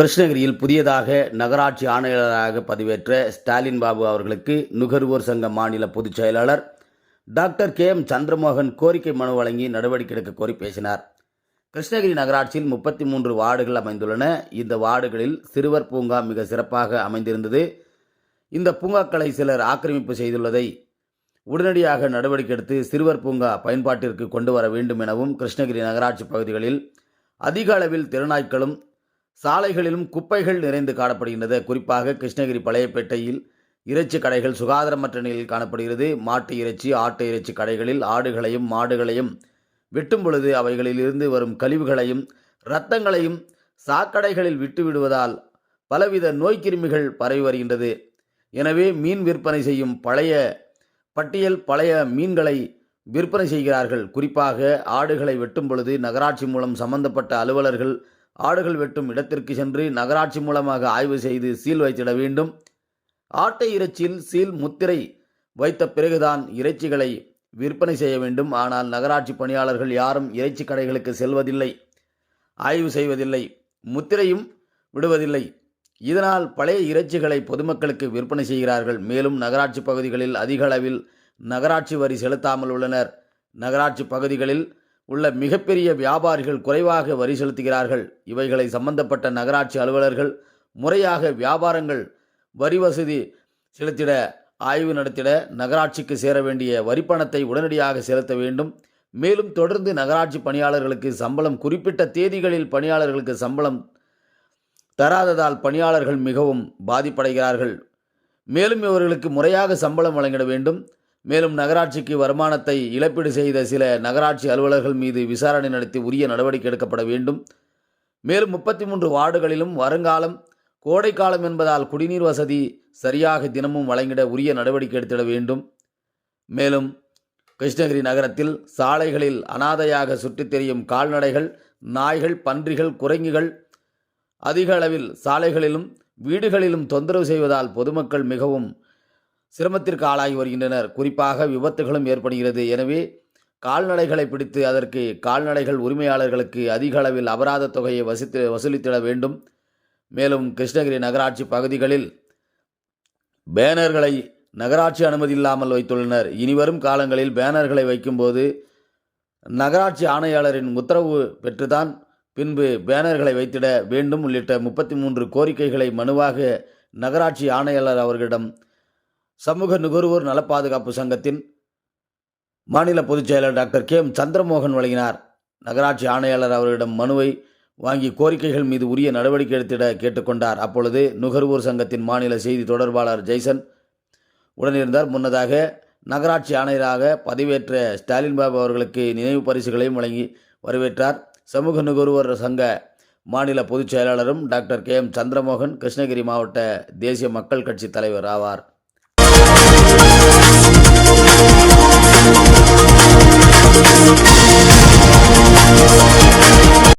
கிருஷ்ணகிரியில் புதியதாக நகராட்சி ஆணையாளராக பதிவேற்ற ஸ்டாலின் பாபு அவர்களுக்கு நுகர்வோர் சங்க மாநில பொதுச் செயலாளர் டாக்டர் கே எம் சந்திரமோகன் கோரிக்கை மனு வழங்கி நடவடிக்கை எடுக்க கோரி பேசினார். கிருஷ்ணகிரி நகராட்சியில் முப்பத்தி மூன்று வார்டுகள் அமைந்துள்ளன. இந்த வார்டுகளில் சிறுவர் பூங்கா மிக சிறப்பாக அமைந்திருந்தது. இந்த பூங்காக்களை சிலர் ஆக்கிரமிப்பு செய்துள்ளதை உடனடியாக நடவடிக்கை எடுத்து சிறுவர் பூங்கா பயன்பாட்டிற்கு கொண்டு வர வேண்டும் எனவும் கிருஷ்ணகிரி நகராட்சி பகுதிகளில் அதிக அளவில் தெருநாய்க்களும் சாலைகளிலும் குப்பைகள் நிறைந்து காணப்படுகின்றது. குறிப்பாக கிருஷ்ணகிரி பழையப்பேட்டையில் இறைச்சி கடைகள் சுகாதாரமற்ற நிலையில் காணப்படுகிறது. மாட்டு இறைச்சி ஆட்டு இறைச்சி கடைகளில் ஆடுகளையும் மாடுகளையும் வெட்டும் பொழுது அவைகளில் இருந்து வரும் கழிவுகளையும் இரத்தங்களையும் சாக்கடைகளில் விட்டு விடுவதால் பலவித நோய்க்கிருமிகள் பரவி வருகின்றது. எனவே மீன் விற்பனை செய்யும் பழைய பட்டியல் பழைய மீன்களை விற்பனை செய்கிறார்கள். குறிப்பாக ஆடுகளை வெட்டும் பொழுது நகராட்சி மூலம் சம்பந்தப்பட்ட அலுவலர்கள் ஆடுகள் வெட்டும் இடத்திற்கு சென்று நகராட்சி மூலமாக ஆய்வு செய்து சீல் வைத்திட வேண்டும். ஆட்டை இறைச்சியில் சீல் முத்திரை வைத்த பிறகுதான் இறைச்சிகளை விற்பனை செய்ய வேண்டும். ஆனால் நகராட்சி பணியாளர்கள் யாரும் இறைச்சி கடைகளுக்கு செல்வதில்லை ஆய்வு செய்வதில்லை முத்திரையும் விடுவதில்லை. இதனால் பழைய இறைச்சிகளை பொதுமக்களுக்கு விற்பனை செய்கிறார்கள். மேலும் நகராட்சி பகுதிகளில் அதிக அளவில் நகராட்சி வரி செலுத்தாமல் உள்ளனர். நகராட்சி பகுதிகளில் உள்ள மிகப்பெரிய வியாபாரிகள் குறைவாக வரி செலுத்துகிறார்கள். இவைகளை சம்பந்தப்பட்ட நகராட்சி அலுவலர்கள் முறையாக வியாபாரங்கள் வரி வசதி செலுத்திட ஆய்வு நடத்திட நகராட்சிக்கு சேர வேண்டிய வரிப்பணத்தை உடனடியாக செலுத்த வேண்டும். மேலும் தொடர்ந்து நகராட்சி பணியாளர்களுக்கு சம்பளம் குறிப்பிட்ட தேதிகளில் பணியாளர்களுக்கு சம்பளம் தராததால் பணியாளர்கள் மிகவும் பாதிப்படைகிறார்கள். மேலும் இவர்களுக்கு முறையாக சம்பளம் வழங்கிட வேண்டும். மேலும் நகராட்சிக்கு வருமானத்தை இழப்பீடு செய்த சில நகராட்சி அலுவலர்கள் மீது விசாரணை நடத்தி உரிய நடவடிக்கை எடுக்கப்பட வேண்டும். மேலும் முப்பத்தி மூன்று வார்டுகளிலும் வருங்காலம் கோடைக்காலம் என்பதால் குடிநீர் வசதி சரியாக தினமும் வழங்கிட உரிய நடவடிக்கை எடுத்திட வேண்டும். மேலும் கிருஷ்ணகிரி நகரத்தில் சாலைகளில் அனாதையாக சுற்றித் தெரியும் கால்நடைகள் நாய்கள் பன்றிகள் குரங்குகள் அதிக அளவில் சாலைகளிலும் வீடுகளிலும் தொந்தரவு செய்வதால் பொதுமக்கள் மிகவும் சிரமத்திற்கு ஆளாகி வருகின்றனர். குறிப்பாக விபத்துகளும் ஏற்படுகிறது. எனவே கால்நடைகளை பிடித்து அதற்கு கால்நடைகள் உரிமையாளர்களுக்கு அதிக அளவில் அபராத தொகையை வசித்து வசூலித்திட வேண்டும். மேலும் கிருஷ்ணகிரி நகராட்சி பகுதிகளில் பேனர்களை நகராட்சி அனுமதி இல்லாமல் வைத்துள்ளனர். இனிவரும் காலங்களில் பேனர்களை வைக்கும்போது நகராட்சி ஆணையாளரின் உத்தரவு பெற்றுதான் பின்பு பேனர்களை வைத்திட வேண்டும். உள்ளிட்ட முப்பத்தி மூன்று கோரிக்கைகளை மனுவாக நகராட்சி ஆணையாளர் அவர்களிடம் சமூக நுகர்வோர் நலப்பாதுகாப்பு சங்கத்தின் மாநில பொதுச் செயலர் டாக்டர் கே எம் சந்திரமோகன் வழங்கினார். நகராட்சி ஆணையாளர் அவரிடம் மனுவை வாங்கி கோரிக்கைகள் மீது உரிய நடவடிக்கை எடுத்திட கேட்டுக்கொண்டார். அப்பொழுது நுகர்வோர் சங்கத்தின் மாநில செய்தி தொடர்பாளர் ஜெய்சன் உடனிருந்தார். முன்னதாக நகராட்சி ஆணையராக பதவியேற்ற ஸ்டாலின் பாபு அவர்களுக்கு நினைவு பரிசுகளையும் வழங்கி வரவேற்றார். சமூக நுகர்வோர் சங்க மாநில பொதுச் செயலாளரும் doctor K M Chandramohan Krishnagiri மாவட்ட தேசிய மக்கள் கட்சி தலைவர் ஆவார்.